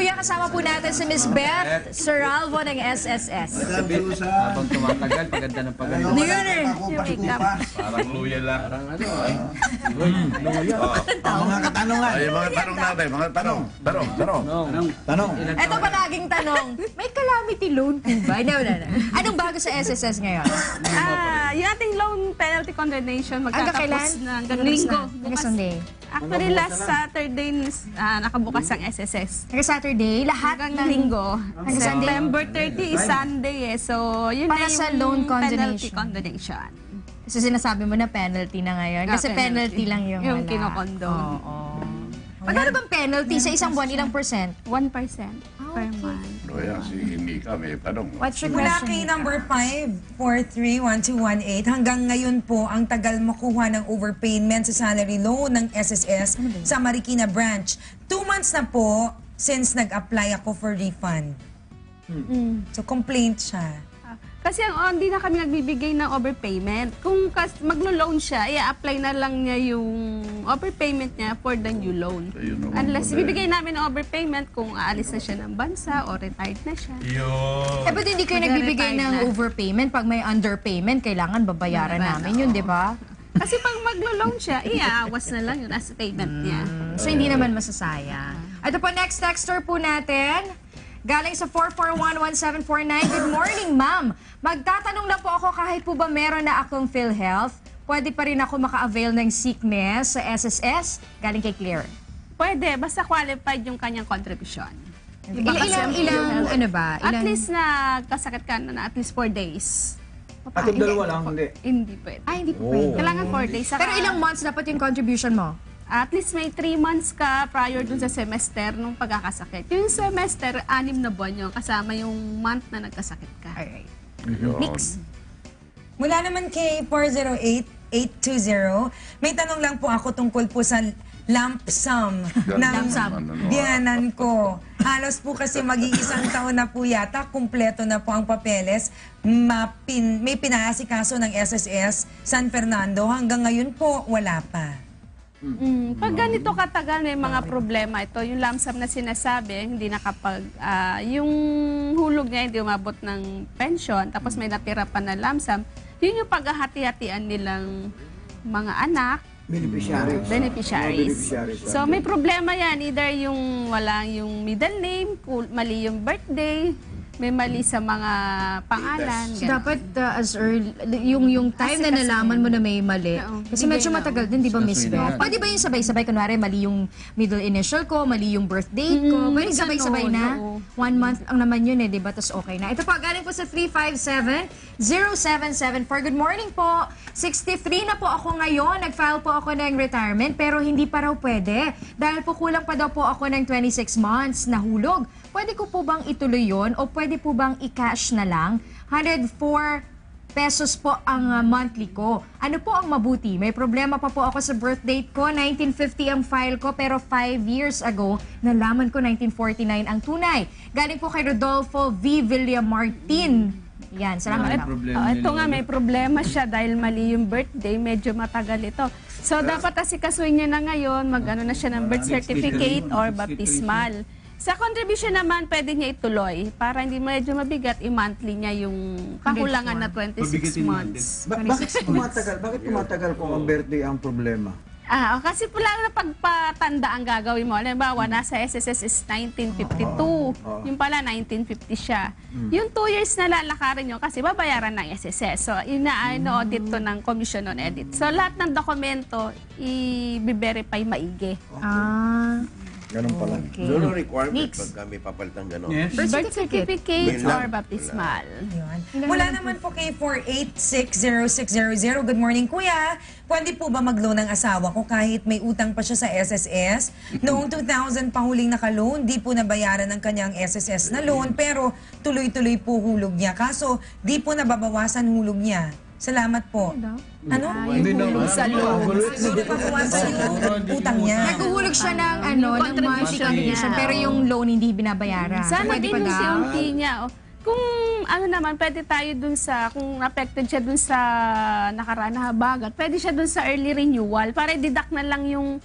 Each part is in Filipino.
kuya, kasama po natin si Miss Beth Seralvo ng SSS. Habang tumatagal, paganda ng paganda. Hindi yun eh. Parang luya lang. Parang ano, ay. Mga katanungan. Ay, mga tanong natin, mga tanong. Tanong, tanong. No. Tanong. Ito pa laging tanong, may calamity loan po ba? Hindi, wala na. Anong bago sa SSS ngayon? Ah, yung ating loan penalty condemnation magtatapos na hanggang linggo. Hanggang Bukas, Sunday. actually, last Saturday ah, nakabukas ang SSS. Hanggang Saturday, lahat Hanggang ng linggo. Hanggang Sunday? September 30 is Sunday eh. So, yun Para na yung sa loan penalty condemnation. condemnation. So sinasabi mo na penalty na ngayon. Kasi Ah, penalty, lang yung Yung wala. kinokondone. Oo. Magkano bang penalty sa isang buwan? Ilang percent? 1% per month. Kaya si Mika may tanong. What's your Mula question? kay number 5, 431218, hanggang ngayon po, ang tagal makuha ng overpayment sa salary loan ng SSS sa Marikina branch. Two months na po since nag-apply ako for refund. So, complaint siya. Ah, Kasi ang oh, hindi na kami nagbibigay ng overpayment. Kung kas, maglo-loan siya, i-apply na lang niya yung overpayment niya for the new loan. Naman Unless pala eh. bibigay namin ng overpayment kung aalis na siya ng bansa o retired na siya. Yun. Eh, ba't hindi kayo nagbibigay ng na. overpayment? Pag may underpayment, kailangan babayaran Babayaran, namin yun, di ba? Kasi pag maglo-loan siya, iaawas na lang yun as payment niya. So, hindi naman masasaya. Ito po, next texter po natin. Galing sa 4411749. Good morning, ma'am. Magtatanong lang po ako kahit po ba meron na akong PhilHealth, pwede pa rin ako maka-avail ng sickness sa SSS? Galing kay Claire. Pwede, basta qualified yung kanyang contribution. Ilang, Diba? Ilang, ang ilang, PhilHealth- ano ba? At Ilang, least na kasakit ka na, na at least 4 days. At yung dalawa lang, hindi. Hindi pwede. Ay, hindi po pwede. Kailangan 4 days. Saka- Pero ilang months dapat yung contribution mo? At least may 3 months ka prior dun sa semester nung pagkakasakit. Yung semester, anim na buwan yun, kasama yung month na nagkasakit ka. Alright. Mix. Mula naman kay 408820, may tanong lang po ako tungkol po sa lump sum ng Lump sum. Ano, biyanan ko. Halos po kasi mag-iisang taon na po yata, kumpleto na po ang papeles. Mapin, may pinaasikaso ng SSS San Fernando. Hanggang ngayon po, wala pa. Mm, pag ganito katagal may mga problema ito, yung lump sum na sinasabi, hindi nakapag, ah, yung hulog niya hindi umabot ng pension, tapos may natira pa na lump sum, yun yung paghahati-hatian nilang mga anak, Beneficiaries. beneficiaries. beneficiaries. So may problema yan, either yung wala yung middle name, kul- mali yung birthday, may mali sa mga pangalan. So, ganun. dapat uh, as early, yung, yung time na nalaman mo na may mali. Oo. Kasi medyo na, matagal din, di ba, Miss Beth? Pwede ba yung sabay-sabay? Kunwari, mali yung middle initial ko, mali yung birth date ko. Mm, Pwede sabay-sabay ganun, na. oo. One month ang naman yun eh, di ba? Tapos okay na. Ito po, galing po sa 357-077. Good morning po. 63 na po ako ngayon. Nag-file po ako ng retirement pero hindi pa raw pwede. Dahil po kulang pa daw po ako ng 26 months na hulog. Pwede ko po bang ituloy yon o pwede po bang i-cash na lang? 104 pesos po ang uh, monthly ko. Ano po ang mabuti? May problema pa po ako sa birth date ko. 1950 ang file ko pero 5 years ago, nalaman ko 1949 ang tunay. Galing po kay Rodolfo V. Villamartin. Yan, salamat. Ma'am. problema Oh, ito nga, may problema siya dahil mali yung birthday, medyo matagal ito. So, dapat asikasuin niya na ngayon, mag-ano na siya ng birth certificate or baptismal. Sa contribution naman, pwede niya ituloy para hindi medyo mabigat, i-monthly niya yung kakulangan na 26 months. Ba- bakit tumatagal? Bakit tumatagal kung ang birthday ang problema? Ah, kasi pula na pagpatanda ang gagawin mo. Halimbawa, nasa SSS is 1952. Yung pala, 1950 siya. Yung 2 years na lalakarin nyo kasi babayaran ng SSS. So, ina-audit to ng Commission on Edit. So, lahat ng dokumento, i-verify maigi. Ah, Ganun pala. okay. Doon ang requirement Mix. pag kami papalitan gano'n. Yes. Birth Birth certificate. certificate Wala. or baptismal. Yun. Mula naman po kay 4860600. Good morning, Kuya. Pwede po ba mag-loan ng asawa ko kahit may utang pa siya sa SSS? Noong 2000 pa huling nakaloan, di po nabayaran ng kanyang SSS na loan, pero tuloy-tuloy po hulog niya. Kaso, di po nababawasan hulog niya. Salamat po. Ano? Hindi na. sa loan. Hindi nababawasan yung utang niya. Naghuhulog siya ng ano, ng monthly contribution pero yung loan hindi binabayaran. Sana din pa yung daw? unti niya. oh. Kung ano naman, pwede tayo dun sa, kung affected siya dun sa nakaraan na habagat, pwede siya dun sa early renewal para i-deduct na lang yung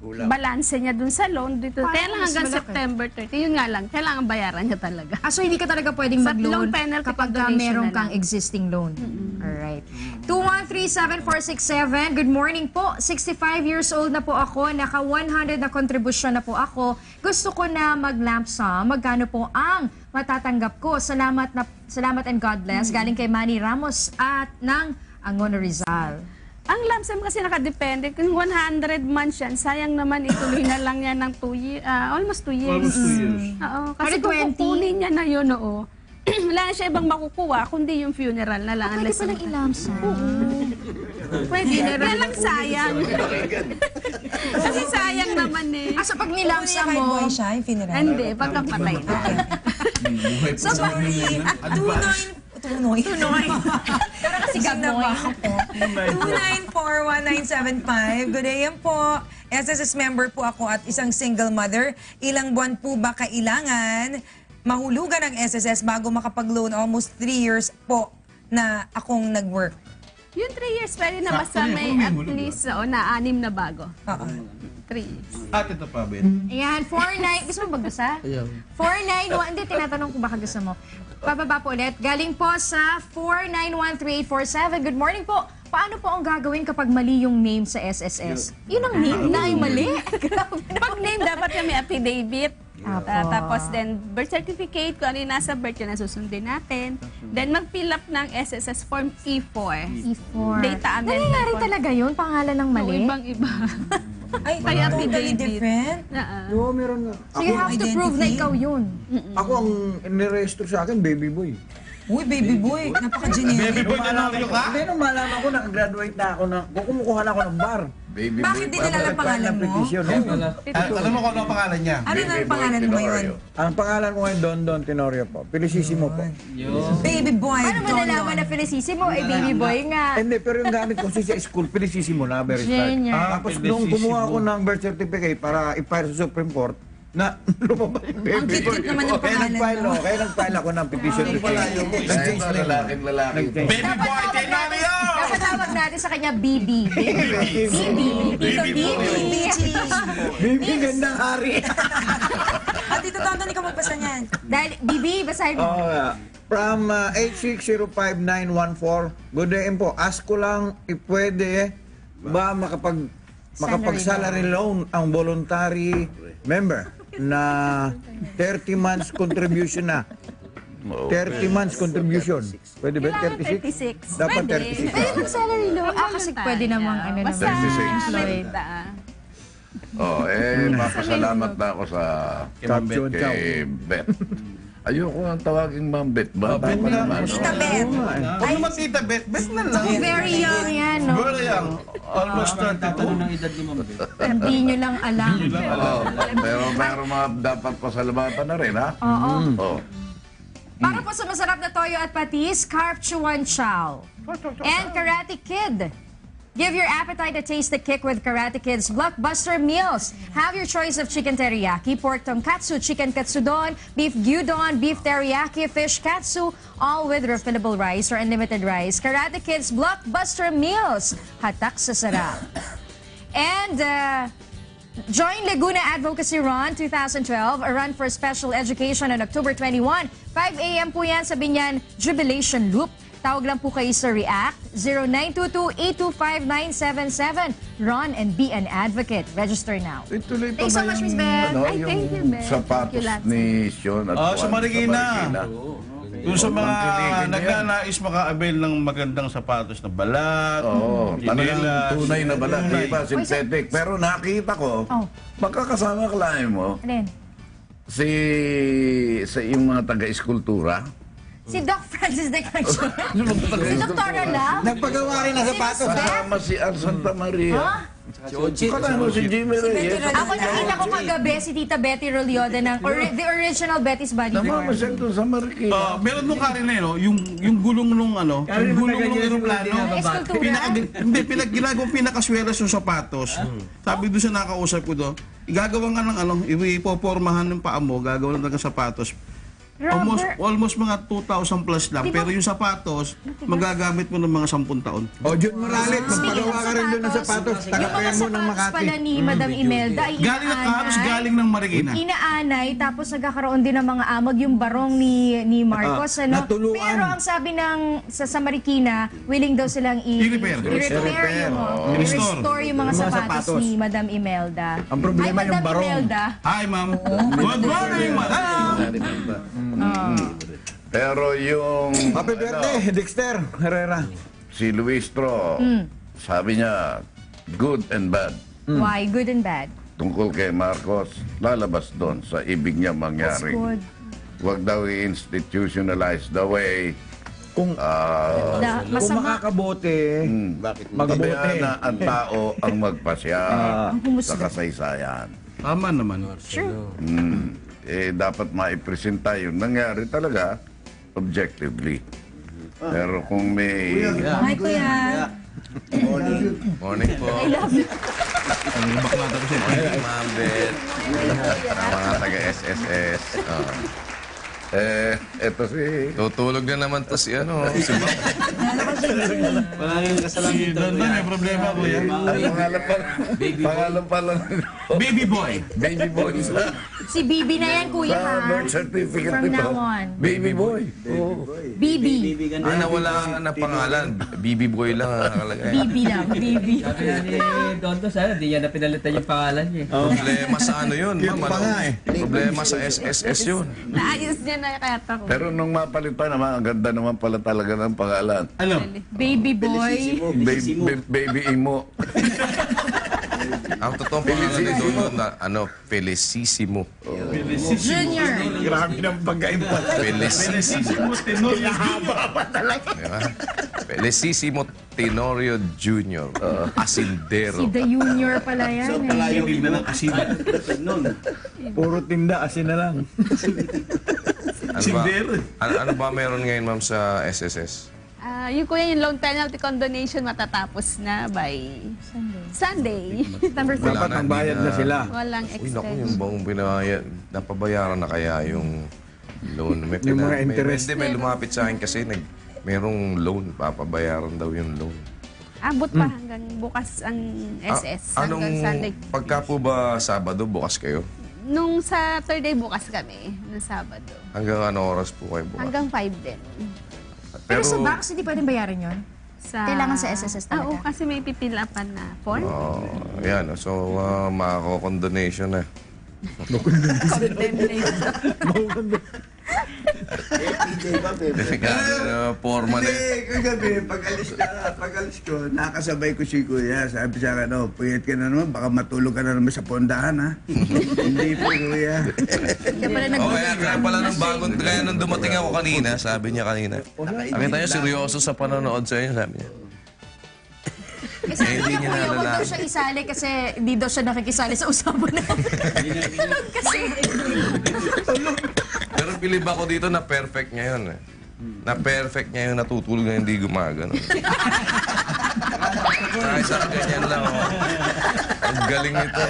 balanse niya dun sa loan. Dito, Parang kaya lang mas hanggang malaki. September 30. Yun nga lang, kailangan bayaran niya talaga. Ah, so hindi ka talaga pwedeng Sa mag-loan loan penalty kapag pag donation meron na kang existing loan. Alright. 2137467, good morning po. 65 years old na po ako, naka 100 na kontribusyon na po ako. Gusto ko na mag-lamp sum. Magkano po ang matatanggap ko? Salamat na salamat and God bless. Galing kay Manny Ramos at ng Angono Rizal. Ang lump sum kasi nakadepende. Kung 100 months yan, sayang naman ituloy na lang yan ng 2 years, almost 2 years. Almost two years. Oo, kasi kung 20? kukunin niya na yun, oo, wala na siya ibang makukuha, kundi yung funeral na lang. Pwede unless- palang i-lamp sum. Pwede. Kaya lang sayang. kasi sayang naman eh. Ah, so pag kahit mo, buhay siya, yung funeral. Hindi, pagkapatay na. So, sorry. Tunoy. Tunoy. Tunoy. Pero kasi ba ako? 2941975. Good day yan po. SSS member po ako at isang single mother. Ilang buwan po ba kailangan mahulugan ng SSS bago makapag-loan? Almost 3 years po na akong nag-work. Yung 3 years, pwede na basta may yun, at least oo, na anim na bago. Oo. 3 years. At ito pa, Ben. Ayan, 49. Gusto mo magbasa? Ayaw. 491. Hindi, tinatanong ko baka gusto mo. Pababa po ulit. Galing po sa 4913847. Good morning po. Paano po ang gagawin kapag mali yung name sa SSS? Yun ang name na ay mali? Grabe Pag name, dapat kami affidavit. Apo. Ah, tapos then birth certificate, kung ano yung nasa birth, yun ang susundin natin. Then mag-fill up ng SSS form E4. E4. Data amendment Nangyayari form. talaga yun? Pangalan ng mali? Ibang-iba. Ay, Kaya totally affidavit. different. Oo. Oo, meron nga. So you have to prove na ikaw yun. Ako ang inirehistro sa akin, baby boy. Uy, baby boy. Napaka-generic. Baby boy, tenaryo ka? Hindi, nung malaman ko, nakagraduate na ako na, kukumukuha na ako ng bar. Baby Bakit boy, dinala parang- ng pangalan mo? Petition. Ah, alam mo kung ano ang pangalan niya? Ano na ang pangalan mo Tenorio. yun? Ang pangalan ko ngayon, Don Don Tenorio po. Felicissimo po. Baby boy. Paano mo Don nalaman Don. na Felicissimo? Eh, baby boy nga. Hindi, pero yung gamit ko kasi sa school, Felicissimo na, very start. Genius. Ah, Tapos nung kumuha ako ng birth certificate para i-file sa Supreme Court, na lumabas yung baby Ang boy. cute-cute naman ng Kaya pangalan nag-file, mo. Kaya nag-file ako ng petition. Dahil sa lalaking lalaki. Baby boy, tenaryo! Natin sa kanya BB. Baby. BB. Tito BB. Baby, gandang hari. At dito Tonton, ikaw magpasa niyan. Dahil, BB, basahin mo. Oo nga. From uh, 8605914, good day po. Ask ko lang if pwede ba makapag makapag-salary loan ang voluntary member na 30 months contribution na. 30 months contribution. Pwede ba? Kailangan 36? 36. Dapat Pwede. 36. Pwede mag salary loan. Ah, kasi pwede namang ano Basta naman. 36. may Employed. daan. Oh, eh, mapasalamat na ako sa Caption chow. kay Beth. Ayoko ang tawagin Ma'am Beth. Ba? Oh, Beth Tama na. naman. Tita Beth. Huwag naman tita, Bet. Bet na lang. Very young yan, no? Very young. Almost 32. Hindi nyo lang alam. Oo, pero meron mga dapat pasalamatan na rin, ha? Oo. Oh. Para po sa masarap na toyo at patis, Carp Chuan Chow. And Karate Kid. Give your appetite a taste the kick with Karate Kid's blockbuster meals. Have your choice of chicken teriyaki, pork tonkatsu, chicken katsudon, beef gyudon, beef teriyaki, fish katsu, all with refillable rice or unlimited rice. Karate Kid's blockbuster meals. Hatak sa sarap. And uh, Join Laguna Advocacy Run 2012, a run for special education on October 21. 5 a.m. po yan sa Binyan Jubilation Loop. Tawag lang po kayo sa REACT 0922-825-977. Run and be an advocate. Register now. Ituloy pa Thanks so ba much, yung, Miss Beth. Ano, Ay, yung thank you, sapatos Thank you, ni Sean at Ah, Juan sa Marikina. Marikina. Yung sa mga nagnanais maka-avail ng magandang sapatos na balat, Oo, talagang chinelas. tunay na balat, Tunay. di ba? Synthetic. Pero nakita ko, Oh. magkakasama klase mo, Alin? si, sa yung mga taga-eskultura. Si Doc Francis de Castro. si Dr. Love. Nagpagawa rin ng sapatos. Kasama si Al Santa Maria. Ha? Si Jimmy Reyes. Betty Ako nakita ko kagabi si Tita Betty Rolioda ng ori- the original Betty's Body Core. Namamasyal doon sa Marikina. Ah, meron nung Karen eh, no? yung, yung gulong nung ano, yung gulong nung aeroplano. Pinaka, hindi, pinag, ginagawang pinakaswelas yung sapatos. Sabi doon sa nakausap ko doon, igagawa nga ng ano, ipopormahan ng paa mo, gagawa ng talaga sapatos. Almost, almost mga 2,000 plus lang. Di ba- Pero yung sapatos, magagamit mo ng mga 10 taon. O, Jun Moralit, Speaking magpagawa ka rin doon ng sapatos. Yung mga Tagapayan mo ng sapatos Makati. pala ni Madam Imelda ay Galing na inaanay. galing ng Marikina. Inaanay, tapos nagkakaroon din ng mga amag yung barong ni ni Marcos. Ah, ano? natuluan. Pero ang sabi ng sa, sa Marikina, willing daw silang i- I-repair. i-repair yung, Oh. i-restore yung mga sapatos, sapatos. ni Madam Imelda. Ang problema Ay, yung Madam barong. Imelda. Hi, ma'am. Good morning, madam. Pero yung Happy ano, birthday, Dexter Herrera. si Luis Tro, sabi niya, good and bad. Why? Good and bad. Tungkol kay Marcos, lalabas doon sa ibig niya That's mangyari. good. Huwag daw i-institutionalize the way Kung, ah, Da, kung masama. makakabote, magbuti. pabayaan na ang tao ang magpasya humusga. sa kasaysayan. Tama naman. True. Eh, dapat maipresenta yung nangyari talaga objectively. Pero kung may... Hi, Kuya. Morning po. Bakla tapos yun. Morning, Ma'am Bet. mga taga-SSS. ah. eh, eto si... Tutulog na naman to si ano, si Ma'am. Si Don Don, may problema ko yan. Ang pangalan pa pangalan pa lang Baby boy. Baby boy sa, Si Bibi na yan, kuya, sa ha? birth certificate From nito. now on. Baby boy. Oo. Bibi. Ah, nawala na pangalan. Bibi Boy lang ang nakalagay. Bibi lang, Bibi. Sabi nga ni Dondo, sana di niya na pinalitan yung pangalan niya. eh. Problema sa ano yun, Yun Ma'am. pa ano? nga eh. Problema sa SSS yun. Naayos niya na kaya ako. Pero nung mapalitan naman, ang ganda naman pala talaga ng pangalan. Ano? Baby boy. Baby, baby Imo. Ang totoong pangalan ni Dono na ano, Felicissimo. Junior. Grabe ng pagkaiba. Felicissimo. Diba? Felicissimo Tenorio Jr. Asindero. Si The Junior pala yan. eh. Ibig na ng asin. Puro tinda, asin na lang. Ano ba, ano, ano ba meron ngayon, Ma'am, sa SSS? Ah, yung kuya, yung loan penalty condonation matatapos na by Sunday. Number three. Dapat na, ang hindi bayad na. na sila. Walang Uy, naku, extension. yung bang binayad, napabayaran na kaya yung loan? May, Yung mga interest. May, may lumapit sa akin kasi nag, merong loan, papabayaran daw yung loan. Abot pa hanggang bukas ang Ah, SS. anong, hanggang Sunday. pagka po ba Sabado, bukas kayo? Nung Saturday bukas kami, nung Sabado. Hanggang ano oras po kayo bukas? Hanggang 5 din. Pero sa banks, hindi pwedeng bayaran yon. Sa... Kailangan sa SSS Ah, Oo, talaga. kasi may pipilapan na form. Oh, yan. So, uh, makako-condonation na. uh, forma na. Eh, kagabi, pag alis na, pag alis ko, nakasabay ko si Kuya. Sabi sa akin, oh, puyat ka na naman, baka matulog ka na naman sa pondahan, ha? Hindi po, Kuya. Kaya pala nag Oh, kaya, kaya pala nung bagong, kaya nung dumating ako kanina, sabi niya kanina, nakita niya seryoso sa panonood sa inyo, sabi niya. Eh, sabi hindi niya, kuya, huwag nalalaman. siya isali kasi hindi daw siya nakikisali sa usapan namin. kasi, Bilib ako dito na perfect niya yun eh. Na perfect niya yung natutulog na hindi gumagano. Kahit sa ganyan lang oh. Ang galing nito.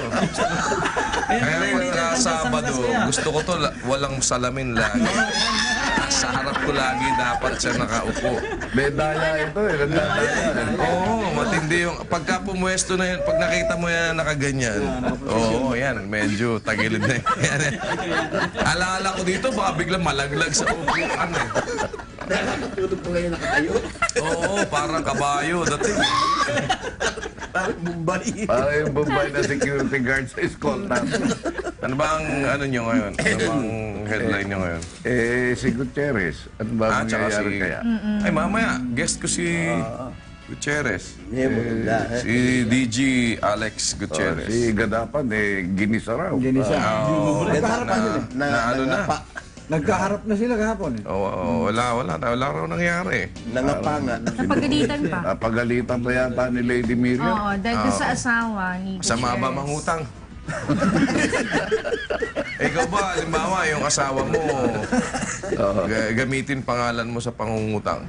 Kaya pagka Sabado, gusto ko to la- walang salamin lagi. Ko lagi dapat siya nakaupo. Medaya ito eh. Nagdadaya. Oo, matindi yung... Pagka pumuesto na yun, pag nakita mo yan nakaganyan, oo, yan, medyo tagilid na yan. Alaala ko dito, baka biglang malaglag sa upuan eh. Tulog po ngayon nakatayo. Oo, parang kabayo dating. Parang Mumbai. Para yung Bombay na security guard sa escolta. Ano ba ang ano nyo ngayon? Ano ba ang headline nyo ngayon? Eh, si Gutierrez. Ano ba Ah, mangyayari si... kaya? Ay, mamaya, guest ko si Gutierrez. Mo ganda, eh. Si DG Alex Oh, Gutierrez. si Gadapan, eh, ginisa raw. Ginisa. Oo, Nagkaharap na, na sila. na, ano na. Nagkaharap na sila kahapon. eh. Oo, oo, wala, wala, wala raw nangyari. Nangapanga. napagalitan pa. Napagalitan pa yata ni Lady Miriam. Oo, dahil sa asawa ni Sama ba Gutierrez. mangutang? Ikaw ba, halimbawa, yung asawa mo, ga- gamitin pangalan mo sa pangungutang.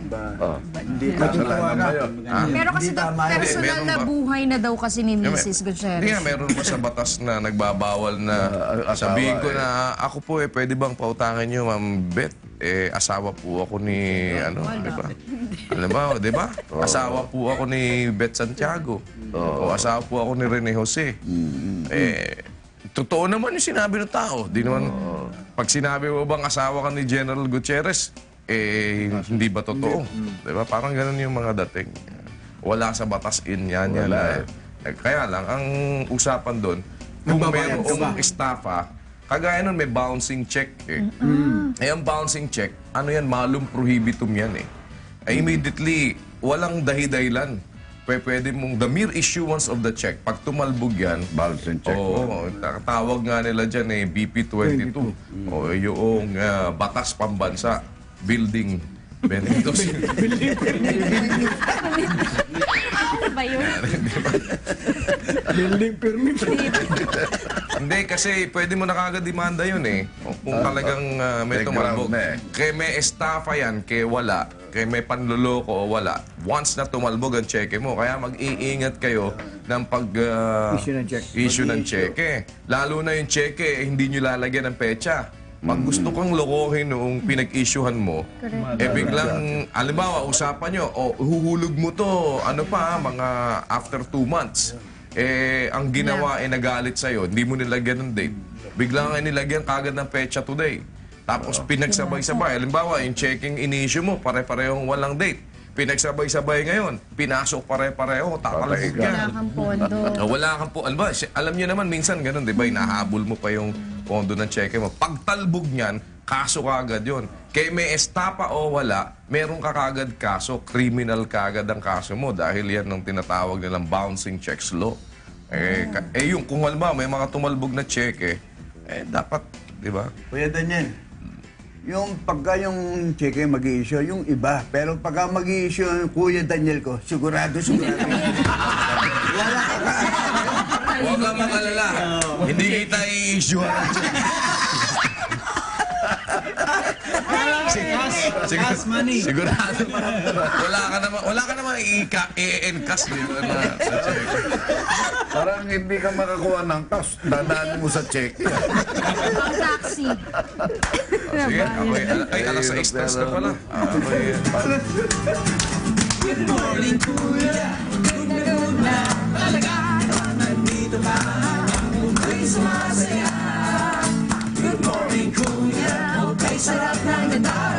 Hindi Kasalanan ba yun? Pero kasi Hindi daw, tama yun. personal Meron na ba? buhay na daw kasi ni Hindi Mrs. Gutierrez. nga, meron pa sa batas na nagbabawal na Ah, asawa, sabihin ko eh. na ako po eh, pwede bang pautangin nyo, Ma'am Beth? Eh, asawa po ako ni, ano, di ba? Alam ba, di ba? Asawa po ako ni Beth Santiago. O asawa po ako ni Rene Jose. Eh, totoo naman yung sinabi ng tao. Di naman, pag sinabi mo bang asawa ka ni General Gutierrez, eh, hindi ba totoo? Di ba? Parang ganun yung mga dating. Wala sa batas in yan. yan Wala. eh. Kaya lang, ang usapan doon, kung mayroong estafa, kagaya nun may bouncing check eh. Eh, ang bouncing check, ano yan, malum prohibitum yan eh. Eh, immediately, walang dahi-dahilan. Pwe- Pwede mong, the mere issuance of the check, pag tumalbog yan, Balance and check. Oo, tawag nga nila dyan eh, BP22. O yung ah, batas pambansa, building Benito. Ano ba yun? Building permit. Hindi, kasi pwede mo na kagad demanda yun eh. Kung talagang ah, may tumalbog. na eh. Kaya may estafa yan, kaya wala. Kaya may panluloko o wala. Once na tumalbog ang cheque mo, kaya mag-iingat kayo ng pag... ah, Issue ng check. Issue ng cheque. Lalo na yung cheque, eh, hindi nyo lalagyan ng pecha. Pag gusto kang lokohin noong pinag-issuehan mo, eh biglang, alimbawa, usapan nyo, o huhulog mo to, ano pa, mga after two months. Eh, ang ginawa ay nagalit sa'yo, hindi mo nilagyan ng date. Biglang ay nilagyan kagad ng pecha today. Tapos pinagsabay-sabay. Halimbawa, yung checking in-issue mo, pare-parehong walang date. Pinagsabay-sabay ngayon, pinasok pare-pareho, tatalagig Patay ka. ka. Wala kang pondo. Ah, wala kang po, alam ba, si- alam niyo naman minsan ganun, 'di ba? Inahabol mo pa yung pondo ng cheque mo. Pagtalbog niyan, kaso kagad 'yon. Kaya may estapa o wala, meron ka kagad kaso, criminal kagad ang kaso mo dahil yan ang tinatawag nilang bouncing checks law. Eh, ka- eh yung kung halimbawa may mga tumalbog na cheque, eh dapat, 'di ba? Kuya Daniel, yung pagka yung cheque mag issue yung iba. Pero pagka mag issue yung Kuya Daniel ko, sigurado, sigurado. Huwag kang mag-alala. Hindi kita i-issue Sig- Cash money. Sigurado. wala ka naman, wala ka naman i-encash dito na sa check. Parang hindi ka makakuha ng cash. Dadaan mo sa check. Taxi. Ah, sige, ako ay, ay alas 6 na ka pala. Ah, ako ay, Good morning, kuya. Good na talaga. Nandito ba ang mukoy sumasaya? Good morning, kuya. Okay, sarap ng gitara.